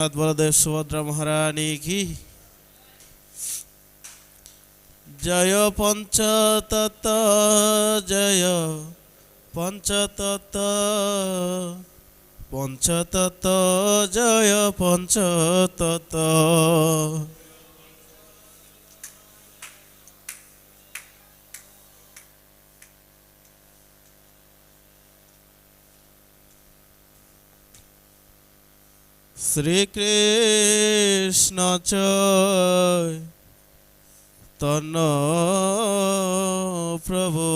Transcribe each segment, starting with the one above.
বলদেব সুভদ্রা মহারানী কি জয় পঞ্চতত জয় পঞ্চতত পঞ্চতত জয় পঞ্চতত্ত শ্রীকৃষ্ণ চয় প্রভু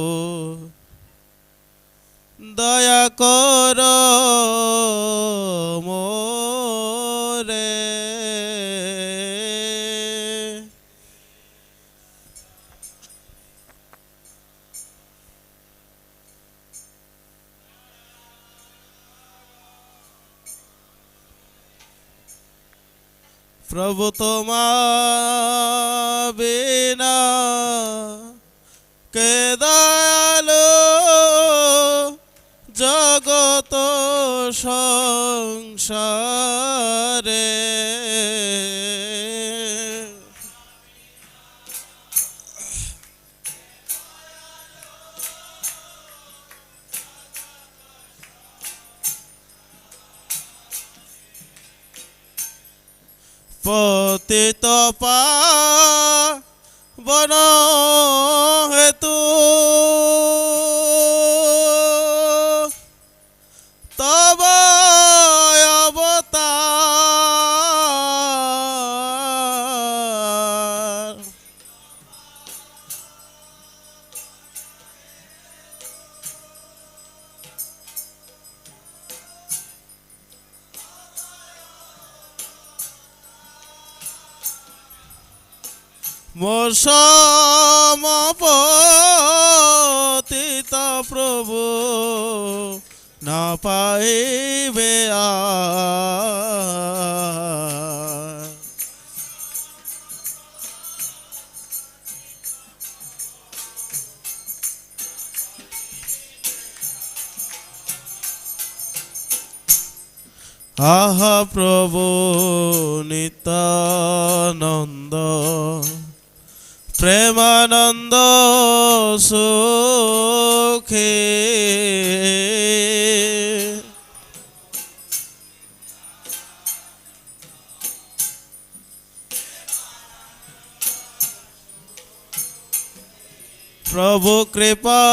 দয়া কর মোরে। প্রভু তোমা বিনা কে দয়ালো জগত সংসারে পতিত বন সমপতিত প্রভু না পাইবে। আহা প্রভু নিত্যানন্দ প্রেমানন্দ সুখে। প্রভু কৃপা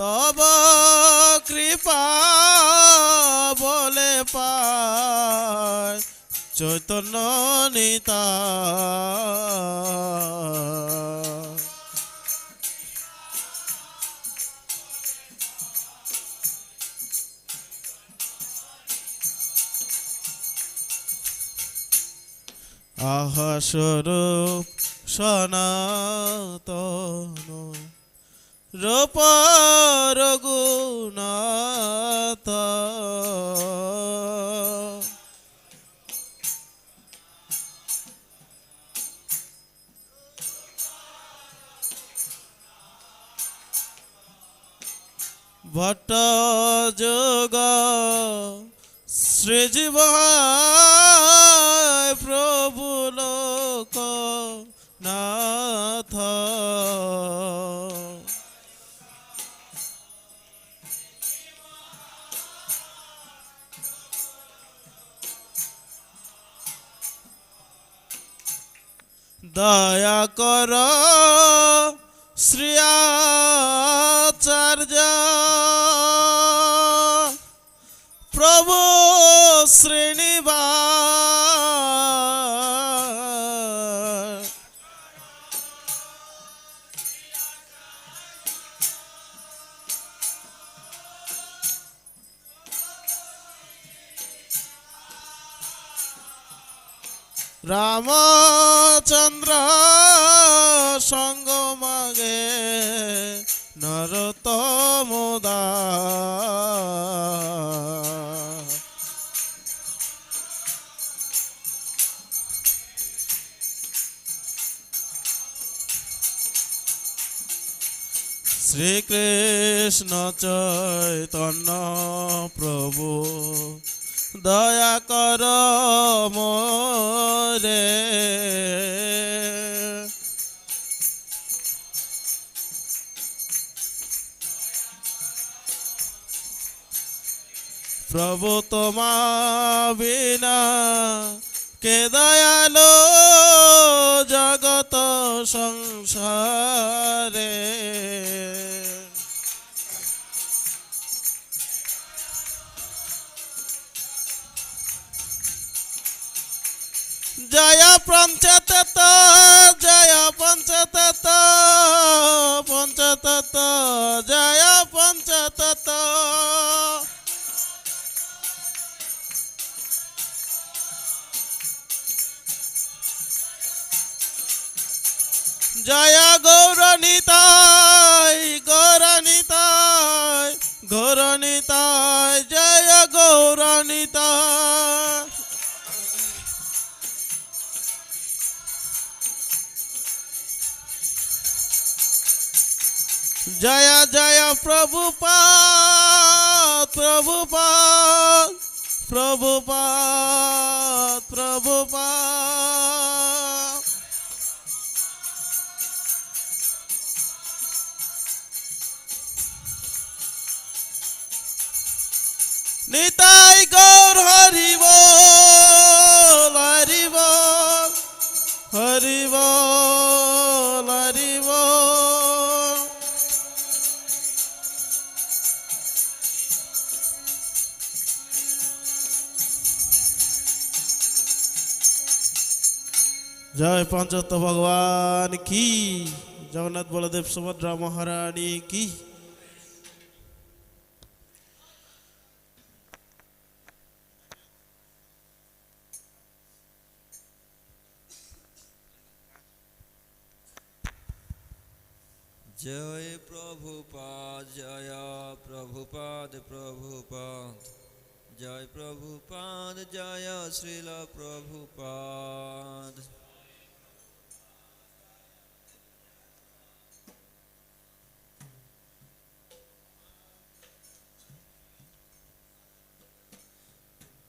তব কৃপা বলে পায় চৈতন্য নিতা। আহা স্বরূপ সনাতন। রূপর গুণাত ভট্ট যোগ শ্রীজীব প্রভু লোক নাথ দয়া কর শ্রী রামচন্দ্র সঙ্গ মাগে নরতমদা শ্রীকৃষ্ণ চৈতন্য প্রভু দয়া কর মোরে। প্রভু তোমা বিনা কে দয়ালো জগত সংসারে। পঞ্চতত জয় পঞ্চতত পঞ্চতত জয় পঞ্চতত জয় গৌরনিতাই গৌরনিতাই গৌরনিতাই জয় গৌরনিতাই জয় জয় প্রভুপাদ প্রভুপাদ প্রভুপাদ প্রভুপাদ নিতাই গৌর হরিব হরিব হরিব। জয় পঞ্চত ভগবান কি? জগন্নাথ বলদেব সুভদ্রা মহারানী কি? জয় প্রভুপাদ জয় প্রভুপাদ প্রভুপাদ জয় প্রভুপাদ জয় শ্রীল প্রভুপাদ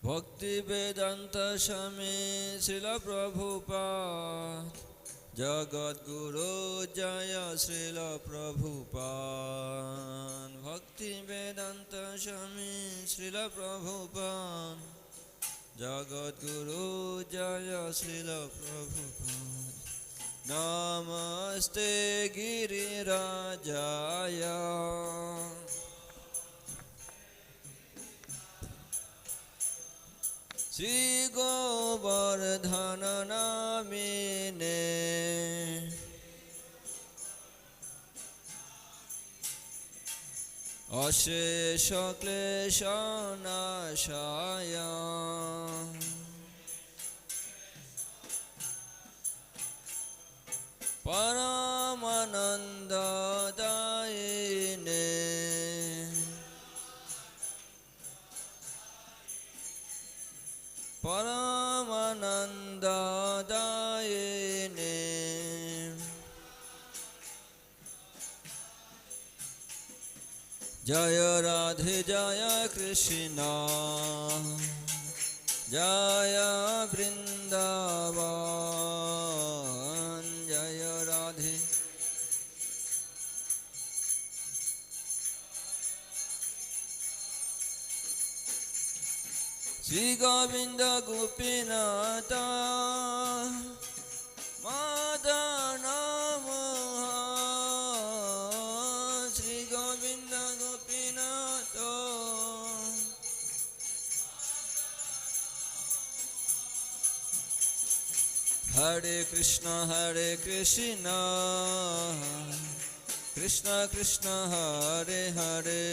ভক্তি বেদান্ত স্বামী শ্রীল প্রভুপাদ। জগদ্গুরু জয় শ্রীল প্রভুপান ভক্তি বেদান্ত স্বামী শ্রীল প্রভুপান জগদ্গুরু জয় শ্রীল প্রভুপান নমস্তে গিরিরাজায়। শ্রী গোবর্ধন নামিনে অশেষ ক্লেশ নাশায় পরমানন্দ দায়িনে পরমানন্দ দায়িনে জয় রাধে জয় কৃষ্ণ। জয় বৃন্দাবন। শ্রী গোবিন্দ গোপীনাথ মাদন শ্রী গোবিন্দ গোপীনাথ হরে কৃষ্ণ হরে কৃষ্ণ কৃষ্ণ কৃষ্ণ হরে হরে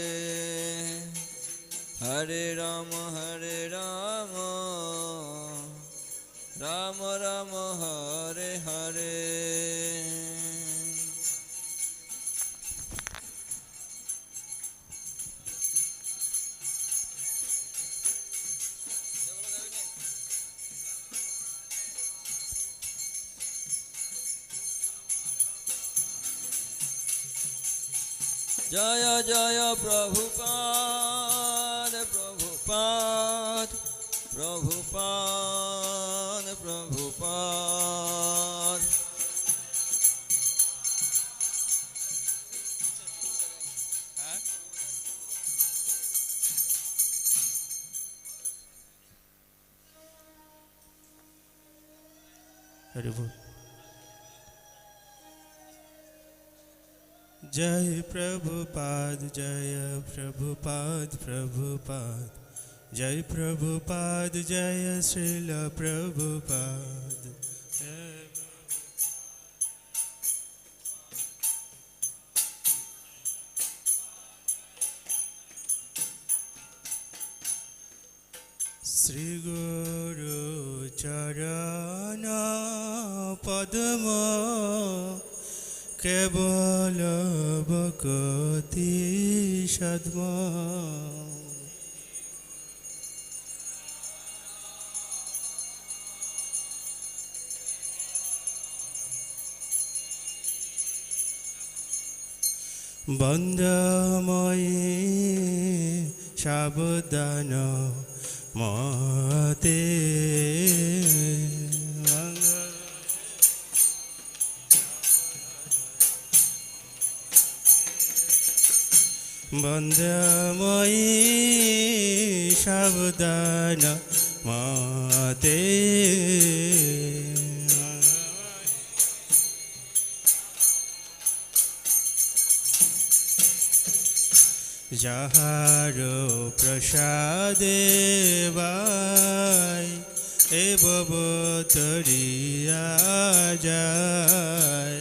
হরে রাম হরে রাম রাম রাম হরে হরে জয় জয় প্রভুপাদ প্রভুপাদ জয় প্রভুপাদ জয় শ্রীল প্রভুপাদ। শ্রী গুরু চরণ পদ্ম কেবল বকতি সদ্ম। বন্দময়ী সাবধান মতে মঙ্গল সাবধান মতে যাহার প্রসাদে বাই এ ববতরিয়া যায়।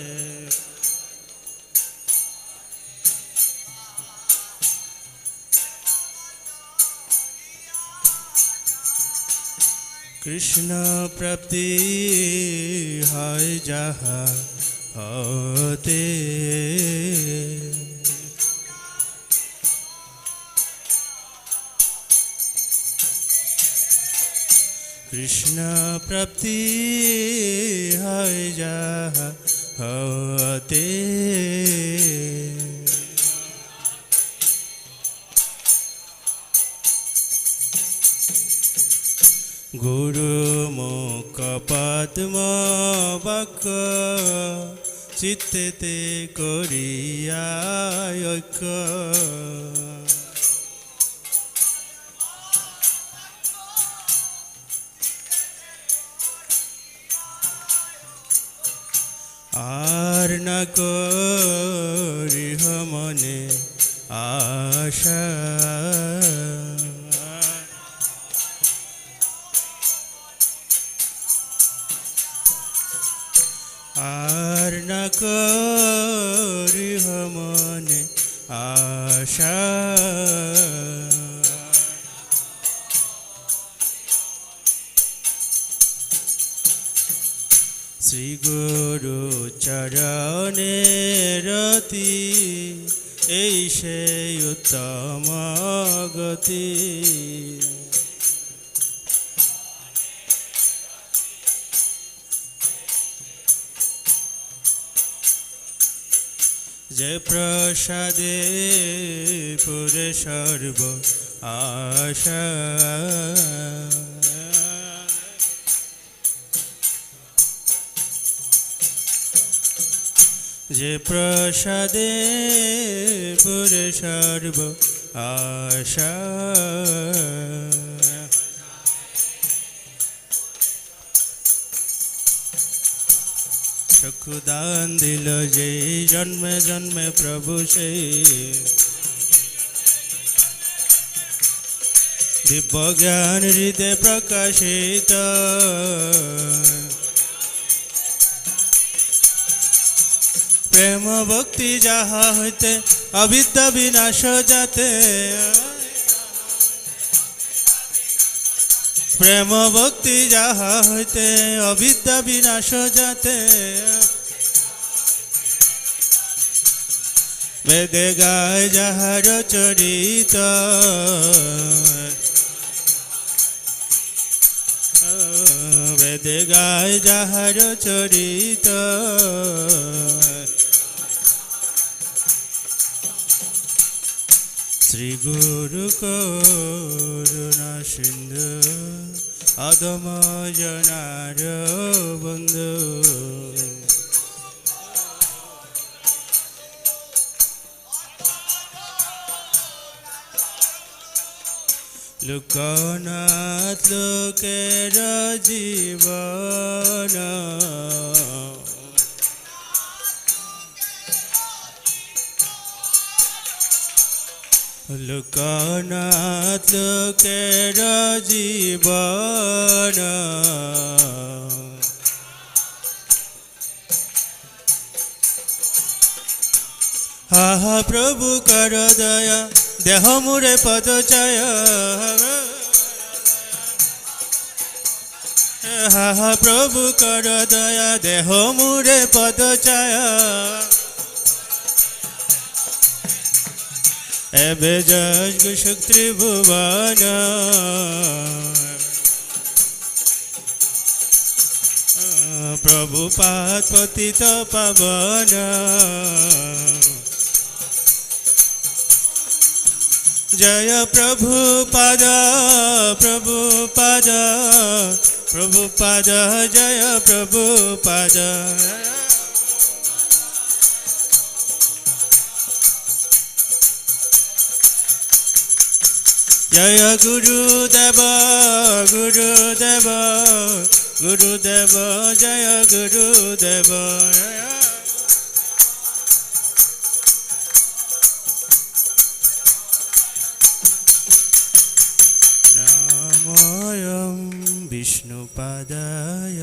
কৃষ্ণ প্রাপ্তি হয় যাহা হতে। কৃষ্ণ প্রাপ্তি হয় যাহা হতে গুরু মুখ পদ্ম বক চিত্তেতে করিয়া ঐক্য। আর না করিহ মনে আশা। আর না করিহ চরণে রতি এই সেই উত্তম গতি। যে প্রসাদে পুরে সর্ব আশা। যে প্রসাদে পুরে সর্ব আশা। চক্ষুদান দিল যে জন্মে জন্মে প্রভু সেই দিব্য জ্ঞান হৃদয় প্রকাশিত। প্রেম ভক্তি যাহা হইতে অবিদ্যা বিনাশ যাতে। প্রেম ভক্তি যাহা হইতে অবিদ্যা বিনাশ যাতে। বেদে গায় যাহার চরিত। বেদে গায় যাহার চরিত। শ্রী গুরু করুণা সিন্ধু অদম জনার বন্ধু। লোকনাথ লোকের জীবন লোকনাথ লোকের জীবন হা হা প্রভু কর দয়া দেহ মুরে পদ চয় হা হা প্রভু কর দয়া দেহ মুরে পদ চয় এবে যজ্ঞ শক্তি ভুবন। প্রভু পাত পতিত পাবন। জয় প্রভু পদ প্রভু জয় গুরুদেব গুরুদেব গুরুদেব জয় গুরুদেব। নাময়ং বিষ্ণুপাদায়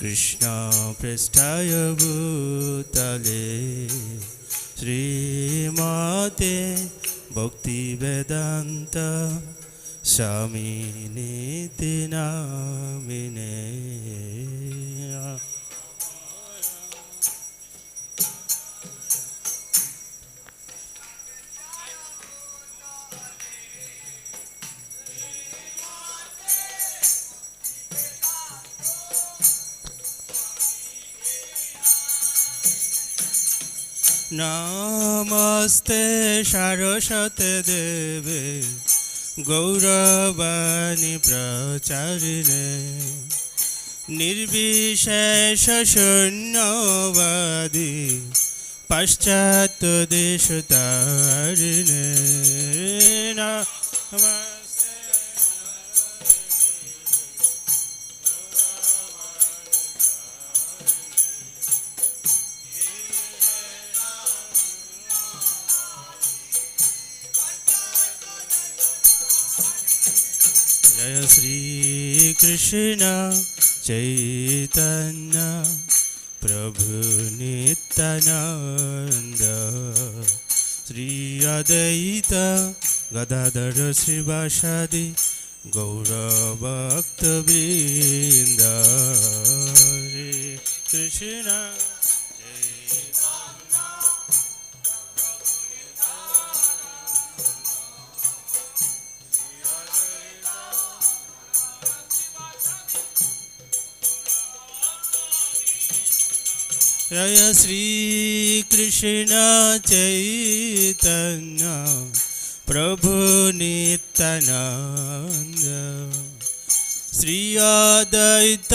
কৃষ্ণপৃষ্ঠায় ভূতলে শ্রীমতে ভক্তিবেদান্ত স্বামিনীতি নামিনে। নমস্তে সারস্বতে দেবে গৌরবাণী প্রচারিণে। নির্বিশেষ শূন্যবাদী পাশ্চাত্য দেশ তারিণে। জয় শ্রী কৃষ্ণ চৈতন্য প্রভু নিত্যানন্দ শ্রী অদ্বৈত গদাধর শ্রীবাসাদি গৌরভক্ত বৃন্দ হরে কৃষ্ণ জয় শ্রীকৃষ্ণ চৈতন্য প্রভু নিত্যানন্দ শ্রী অদ্বৈত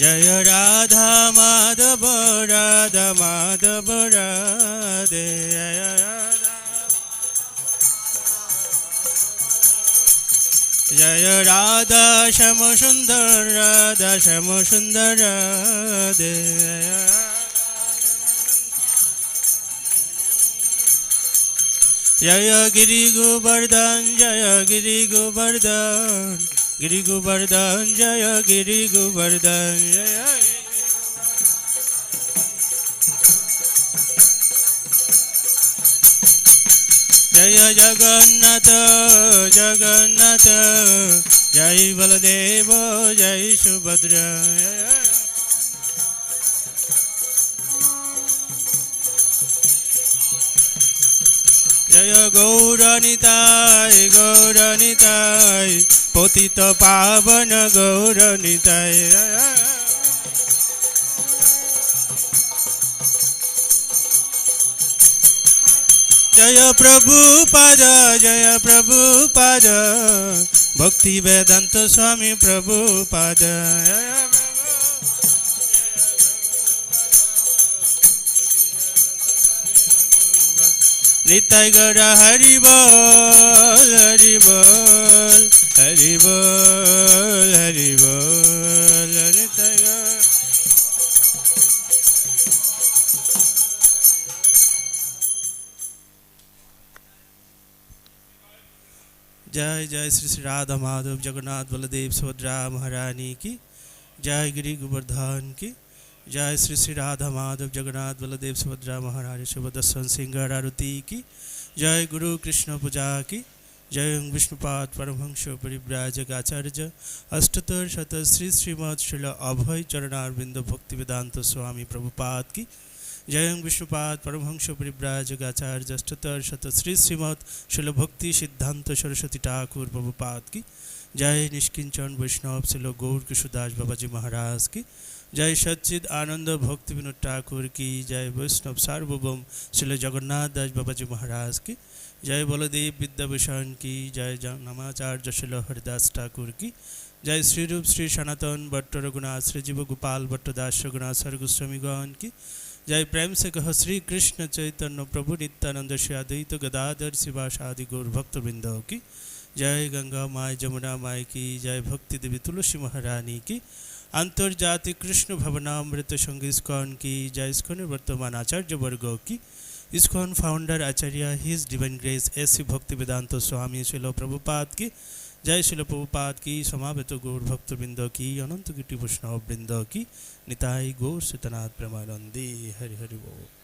জয় রাধা মাধব রাধা মাধব, রাধে, জয় রাধা। জয় রাধা শ্যাম সুন্দর, রাধা শ্যাম সুন্দর, রাধে, জয় গিরি গোবর্ধন, জয় গিরি গোবর্ধন। गिरि गोवर्धन जय गिरि गोवर्धन जय जय जगन्नाथ जगन्नाथ जय बलदेव जय सुभद्रा जय জয় গৌরনিতায় গৌরনিতায় পতিত পাবন গৌরনিতায় জয় প্রভু পাদ জয় প্রভু পাদ ভক্তি বেদান্ত স্বামী প্রভু পাদ নিতাই গৌর হরি বল হরি বল हरि बोल हरि बोल जय जय श्री श्री राधा माधव, जगन्नाथ बलदेव, सुभद्रा महारानी की। जय गिरी गोवर्धन की। जय श्री श्री राधा माधव, जगन्नाथ बलदेव, सुभद्रा महारानी सुभद्रसन सिंह आरुति की। जय गुरु कृष्ण पूजा की। জয়ং বিষ্ণুপাদ পরমহংস পরিব্রাজ আচার্য অষ্টতর শত শ্রী শ্রীমৎ শিল অভয় চরণারবিন্দ ভক্তিবেদান্ত স্বামী প্রভুপাদ কি। জয়ং বিষ্ণুপাদ পরমহংস পরিব্রাজ আচার্য অষ্টতর শত শ্রী শ্রীমৎ শিল ভক্তি সিদ্ধান্ত সরস্বতী ঠাকুর প্রভুপাদ কি। জয় নিষ্কিঞ্চন বৈষ্ণব শিল গৌর কিশোদাস বাবাজি মহারাজ কি। জয় সচ্চিদ আনন্দ ভক্তি বিনোদ ঠাকুর কি। জয় বৈষ্ণব সার্বভৌম শিল জগন্নাথ দাস বাবাজি মহারাজ কি। জয় বলদেব বিদ্যাভূষণ কি, জয় নামাচার্য শিল হরিদাস ঠাকুর কি, জয় শ্রীরূপ শ্রী সনাতন ভট্ট রঘুনাথ শ্রীজীব গোপাল ভট্ট দাস রঘুনাথ স্বর গোস্বামীগণ কি, জয় প্রেম সে কহ শ্রীকৃষ্ণ চৈতন্য প্রভু নিত্যানন্দ শ্রী আদিত গদাধর শিবাসাদি গৌর ভক্তবৃন্দ কি, জয় গঙ্গা মায় যমুনা মায় কি, জয় ভক্তি দেবী তুলসী মহারানী কি, আন্তর্জাতিক কৃষ্ণ ভবনামৃত সঙ্গী স্কন কি, জয় স্কনের বর্তমান আচার্যবর্গ কি ISKCON founder Acharya, His Divine Grace S.C. Bhaktivedanta Swami Srila Prabhupada ki জয় শিল প্রভুপাত কি সমাবেত গৌর ভক্তবৃন্দ কি অনন্ত কীটি বৈষ্ণববৃন্দ কি নিতাই গৌর সীতনাথ প্রেমানন্দী হরি হরি বৌ